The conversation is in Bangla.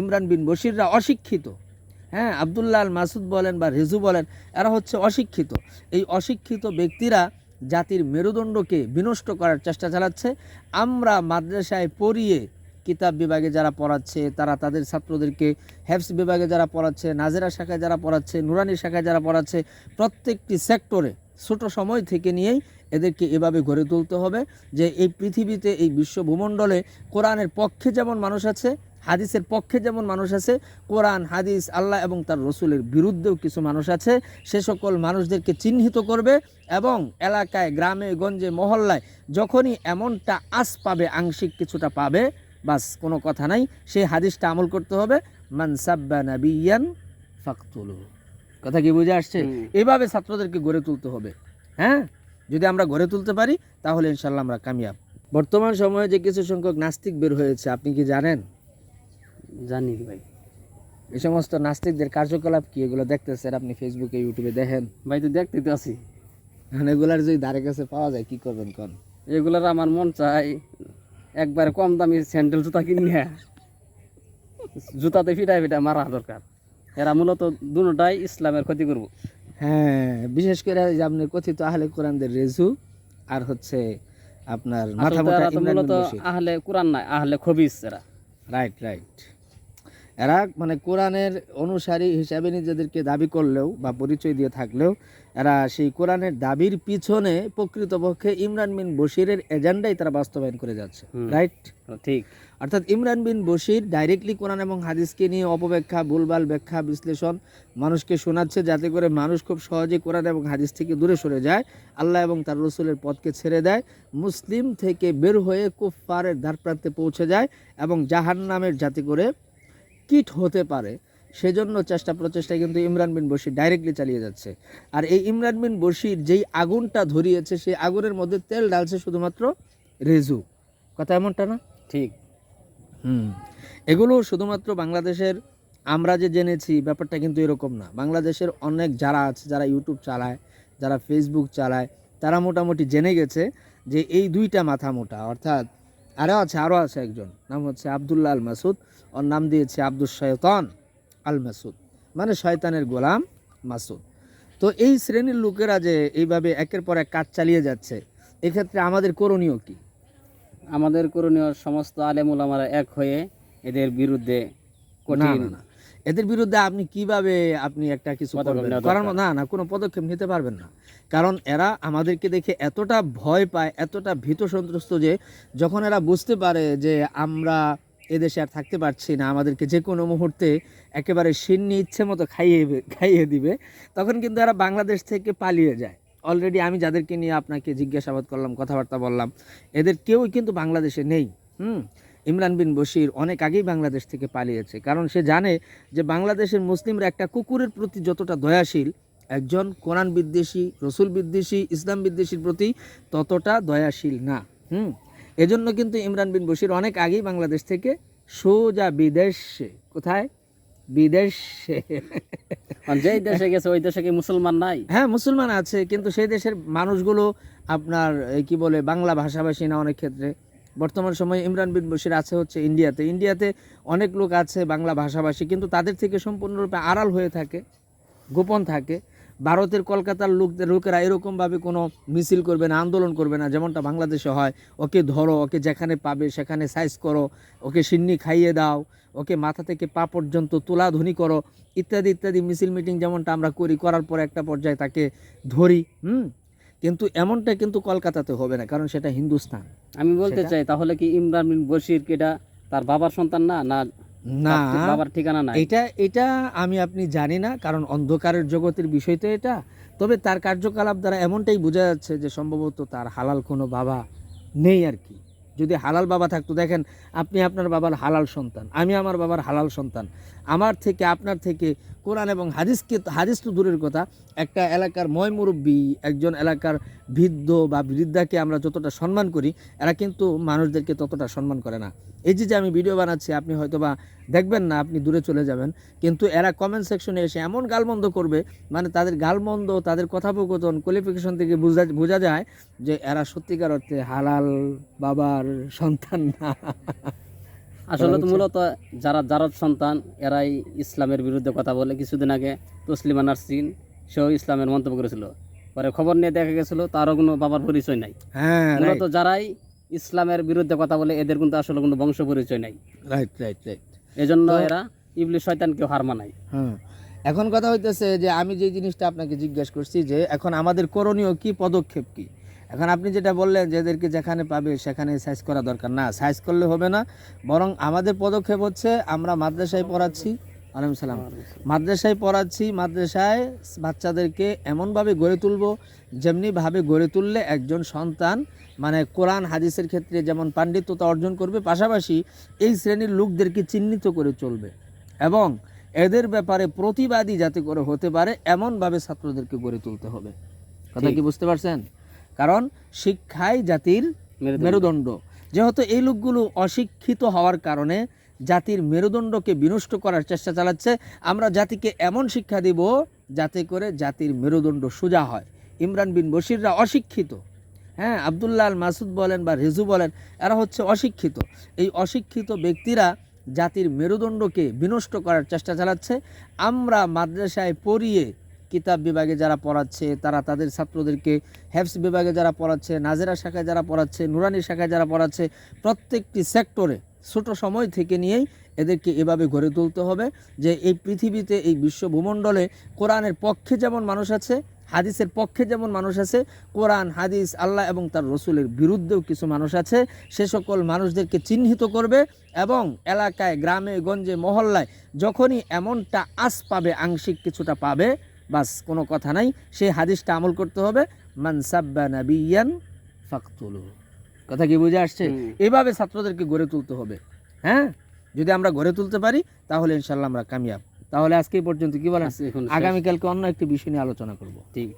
ইমরান বিন বশিররা অশিক্ষিত। হ্যাঁ আবদুল্লাহ আল মাসুদ বলেন বা রেজু বলেন, এরা হচ্ছে অশিক্ষিত। এই অশিক্ষিত ব্যক্তিরা জাতির মেরুদণ্ডকে বিনষ্ট করার চেষ্টা চালাচ্ছে। আমরা মাদ্রাসায় পড়িয়ে কিতাব বিভাগে যারা পড়াচ্ছে, তারা তাদের ছাত্রদেরকে হেফস বিভাগে যারা পড়াচ্ছে, নাজেরা শাখায় যারা পড়াচ্ছে, নুরানি শাখায় যারা পড়াচ্ছে, প্রত্যেকটি সেক্টরে ছোট সময় থেকে নিয়েই এদেরকে এভাবে গড়ে তুলতে হবে যে এই পৃথিবীতে এই বিশ্ব ভূমণ্ডলে কোরআনের পক্ষে যেমন মানুষ আছে হাদিসের পক্ষে যেমন মানুষ আছে কোরআন হাদিস আল্লাহ এবং তার রসুলের বিরুদ্ধেও কিছু মানুষ আছে। সে সকল মানুষদেরকে চিহ্নিত করবে এবং এলাকায় গ্রামে গঞ্জে মহল্লায় যখনই এমনটা আস পাবে আংশিক কিছুটা পাবে বাস কোনো কথা নাই। সেই হাদিসটা আমল করতে হবে। মানসাব্বা নাবিয়ান ফাকতুলু কথা কি বুঝে আসছে? এভাবে ছাত্রদেরকে গড়ে তুলতে হবে। হ্যাঁ? যদি আমরা গড়ে তুলতে পারি তাহলে ইনশাল্লাহ আমরা কামিয়াব। বর্তমান সময়ে যে কিছু সংখ্যক নাস্তিক বের হয়েছে আপনি কি জানেন? জানি ভাই। এই সমস্ত নাস্তিকদের কার্যকলাপ কি এগুলো দেখতেছেন আপনি ফেসবুকে ইউটিউবে দেখেন? ভাই তো দেখতে তো আছি। এখন এগুলার যদি ধারে কাছে পাওয়া যায় কি করবেন কোন? এগুলার আমার মন চাই একবারে কম দামি স্যান্ডেল জুতা কিনে জুতাতে ফিটাই ফিটাই মারা দরকার। এরা মূলত দুটাই ইসলামের ক্ষতি করব। হ্যাঁ বিশেষ করে যে আপনার কথিত আহলে কোরআনদের রেজু আর হচ্ছে আপনার মাথা মূলত আহলে কোরআন নাই আহলে খবিস এরা। রাইট রাইট এরা মানে কোরআনের অনুসারী হিসাবে নিজেদেরকে দাবি করলেও বা পরিচয় দিয়ে থাকলেও এরা সেই কোরআনের দাবির পিছনে প্রকৃতপক্ষে ইমরান বিন বশিরের এজেন্ডাই তারা বাস্তবায়ন করে যাচ্ছে রাইট? ঠিক। অর্থাৎ ইমরান বিন বশির ডাইরেক্টলি কোরআন এবং হাদিসকে নিয়ে অপব্যাখ্যা ভুলভাল ব্যাখ্যা বিশ্লেষণ মানুষকে শোনাচ্ছে যাতে করে মানুষ খুব সহজে কোরআন এবং হাদিস থেকে দূরে সরে যায় আল্লাহ এবং তার রসুলের পথকে ছেড়ে দেয় মুসলিম থেকে বের হয়ে কুফফারের দ্বারপ্রান্তে পৌঁছে যায় এবং জাহান্নামের যাতে করে কিট হতে পারে সেজন্য চেষ্টা প্রচেষ্টা কিন্তু ইমরান বিন বশির ডাইরেক্টলি চালিয়ে যাচ্ছে। আর এই ইমরান বিন বশির যেই আগুনটা ধরিয়েছে সেই আগুনের মধ্যে তেল ডালছে শুধুমাত্র রেজু। কথা এমনটা না? ঠিক। হুম। এগুলো শুধুমাত্র বাংলাদেশের আমরা যে জেনেছি ব্যাপারটা কিন্তু এরকম না। বাংলাদেশের অনেক যারা আছে যারা ইউটিউব চালায় যারা ফেসবুক চালায় তারা মোটামুটি জেনে গেছে যে এই দুইটা মাথা মোটা অর্থাৎ আরও আছে আরও আছে একজন। নাম হচ্ছে আবদুল্লাহ আল মাসুদ ওর নাম দিয়েছে আব্দুল শয়তান আল মাসুদ মানে শয়তানের গোলাম মাসুদ। তো এই শ্রেণির লোকেরা যে এইভাবে একের পর এক কাজ চালিয়ে যাচ্ছে এক্ষেত্রে আমাদের করণীয় কি? আমাদের করণীয় সমস্ত আলেমুল আমার এক হয়ে এদের বিরুদ্ধে কঠিন। এদের বিরুদ্ধে আপনি কীভাবে আপনি একটা কিছু করার না না কোনো পদক্ষেপ নিতে পারবেন না। কারণ এরা আমাদেরকে দেখে এতটা ভয় পায় এতটা ভীত সন্ত্রস্ত যে যখন এরা বুঝতে পারে যে আমরা এদেশে আর থাকতে পারছি না আমাদেরকে যে কোনো মুহূর্তে একেবারে সিন্নি ইচ্ছে মতো খাইয়ে খাইয়ে দিবে তখন কিন্তু এরা বাংলাদেশ থেকে পালিয়ে যায়। অলরেডি আমি যাদেরকে নিয়ে আপনাকে জিজ্ঞাসাবাদ করলাম কথাবার্তা বললাম এদের কেউই কিন্তু বাংলাদেশে নেই। হুম? ইমরান বিন বশির অনেক আগেই বাংলাদেশ থেকে পালিয়েছে। কারণ সে জানে যে বাংলাদেশের মুসলিমরা একটা কুকুরের প্রতি যতটা দয়াশীল একজন কোরআন বিদ্বেষী রসুল বিদ্বেষী ইসলাম বিদ্বেষীর প্রতি ততটা দয়াশীল না। হুম? এজন্য কিন্তু ইমরান বিন বশির অনেক আগেই বাংলাদেশ থেকে সোজা বিদেশে। কোথায়? বিদেশে। যেই দেশে গেছে ওই দেশে কি মুসলমান নাই? হ্যাঁ মুসলমান আছে কিন্তু সেই দেশের মানুষগুলো আপনার কি বলে বাংলা ভাষাভাষী না অনেক ক্ষেত্রে। বর্তমান সময়ে ইমরান বিন বশির আছে হচ্ছে ইন্ডিয়াতে। ইন্ডিয়াতে অনেক লোক আছে বাংলা ভাষাভাষী, কিন্তু তাদের থেকে সম্পূর্ণরূপে আড়াল হয়ে থাকে, গোপন থাকে। ভারতের কলকাতার লোকদের, লোকেরা এরকমভাবে কোনো মিছিল করবে না, আন্দোলন করবে না, যেমনটা বাংলাদেশে হয়। ওকে ধরো, ওকে যেখানে পাবে সেখানে সাইজ করো, ওকে সিন্নি খাইয়ে দাও, ওকে মাথা থেকে পা পর্যন্ত তোলাধনি করো, ইত্যাদি ইত্যাদি মিছিল মিটিং যেমনটা আমরা করি, করার পর একটা পর্যায়ে তাকে ধরি, হুম? কিন্তু এমনটা কিন্তু কলকাতাতে হবে না কারণ সেটা হিন্দুস্তান। আমি বলতে চাই তাহলে কি ইমরান বিন বশির এটা তার বাবার সন্তান না না না। বাবার ঠিকানা নাই? এটা এটা আমি আপনি জানি না কারণ অন্ধকারের জগতের বিষয় তো এটা। তবে তার কার্যকলাপ দ্বারা এমনটাই বোঝা যাচ্ছে যে সম্ভবত তার হালাল কোনো বাবা নেই আর কি। যদি হালাল বাবা থাকতো দেখেন আপনি আপনার বাবার হালাল সন্তান আমি আমার বাবার হালাল সন্তান। আমার থেকে আপনার থেকে কোরআন এবং হাদিসকে হাদিস তো দূরের কথা। একটা এলাকার ময় মুরব্বী, একজন এলাকার বৃদ্ধ বা বৃদ্ধাকে আমরা যতটা সম্মান করি, এরা কিন্তু মানুষদেরকে ততটা সম্মান করে না। এই যে যে আমি ভিডিও বানাচ্ছি, আপনি হয়তো বা দেখবেন না, আপনি দূরে চলে যাবেন। কিন্তু এরা কমেন্ট সেকশনে এসে এমন গালমন্দ করবে মানে তাদের গালমন্দ, তাদের কথোপকথন কোয়ালিফিকেশন থেকে বোঝা বোঝা যায় যে এরা সত্যিকার অর্থে হালাল বাবার সন্তান না। আসলে তো মূলত যারা জারদ সন্তান এরাই ইসলামের বিরুদ্ধে কথা বলে। কিছুদিন আগে তসলিমা নার্সিন সেও ইসলামের মন্তব্য করেছিল। পরে খবর নিয়ে দেখা গেছিল তারও কোনো বাবার পরিচয় নাই। হ্যাঁ মূলত যারাই ইসলামের বিরুদ্ধে কথা বলে এদের কিন্তু আসলে কোনো বংশ পরিচয় নাই। রাইট রাইট রাইট এজন্য এরা ইবলিশ শয়তানকেও হার মানায়। হুম। এখন কথা হইতেছে যে আমি যে জিনিসটা আপনাকে জিজ্ঞেস করছি যে এখন আমাদের করণীয় কি পদক্ষেপ কি? এখন আপনি যেটা বললেন যে এদেরকে যেখানে পাবে সেখানে সাইজ করা দরকার। না সাইজ করলে হবে না। বরং আমাদের পদক্ষেপ হচ্ছে আমরা মাদ্রাসায় পড়াচ্ছি। আলাইকুম সালাম। মাদ্রাসায় পড়াচ্ছি মাদ্রাসায় বাচ্চাদেরকে এমনভাবে গড়ে তুলব যেমনিভাবে গড়ে তুললে একজন সন্তান মানে কোরআন হাদিসের ক্ষেত্রে যেমন পাণ্ডিত্যতা অর্জন করবে পাশাপাশি এই শ্রেণির লোকদেরকে চিহ্নিত করে চলবে। এবং এদের ব্যাপারে প্রতিবাদী যাতে করে হতে পারে এমনভাবে ছাত্রদেরকে গড়ে তুলতে হবে। কথা কি বুঝতে পারছেন? কারণ শিক্ষাই জাতির মেরুদণ্ড। যেহেতু এই লোকগুলো অশিক্ষিত হওয়ার কারণে জাতির মেরুদণ্ডকে বিনষ্ট করার চেষ্টা চালাচ্ছে আমরা জাতিকে এমন শিক্ষা দিব যাতে করে জাতির মেরুদণ্ড সোজা হয়। ইমরান বিন বশিররা অশিক্ষিত। হ্যাঁ আবদুল্লাহ আল মাসুদ বলেন বা রেজু বলেন এরা হচ্ছে অশিক্ষিত। এই অশিক্ষিত ব্যক্তিরা জাতির মেরুদণ্ডকে বিনষ্ট করার চেষ্টা চালাচ্ছে। আমরা মাদ্রাসায় পড়িয়ে কিতাব বিভাগে যারা পড়াচ্ছে, তারা তাদের ছাত্রদেরকে হেফস বিভাগে যারা পড়াচ্ছে, নাজেরা শাখায় যারা পড়াচ্ছে, নুরানি শাখায় যারা পড়াচ্ছে, প্রত্যেকটি সেক্টরে ছোট সময় থেকে নিয়েই এদেরকে এভাবে গড়ে তুলতে হবে যে এই পৃথিবীতে, এই বিশ্ব ভূমণ্ডলে কোরআনের পক্ষে যেমন মানুষ আছে, হাদিসের পক্ষে যেমন মানুষ আছে, কোরআন, হাদিস, আল্লাহ এবং তার রসুলের বিরুদ্ধেও কিছু মানুষ আছে, সে সকল মানুষদেরকে চিহ্নিত করবে এবং এলাকায়, গ্রামে, গঞ্জে, মহল্লায় যখনই এমনটা আস পাবে, আংশিক কিছুটা পাবে বাস কোনো কথা নাই। সেই হাদিসটা আমল করতে হবে মানসাব্বা নাবিয়ান ফাকতুলু কথা কি বুঝে আসছে? এইভাবে এভাবে ছাত্রদেরকে গড়ে তুলতে হবে হ্যাঁ? যদি আমরা গড়ে তুলতে পারি তাহলে ইনশাল্লাহ আমরা কামিয়াব। তাহলে আজকে এই পর্যন্ত কি বলেন? এখন আগামীকালকে অন্য একটি বিষয় নিয়ে আলোচনা করব। ঠিক।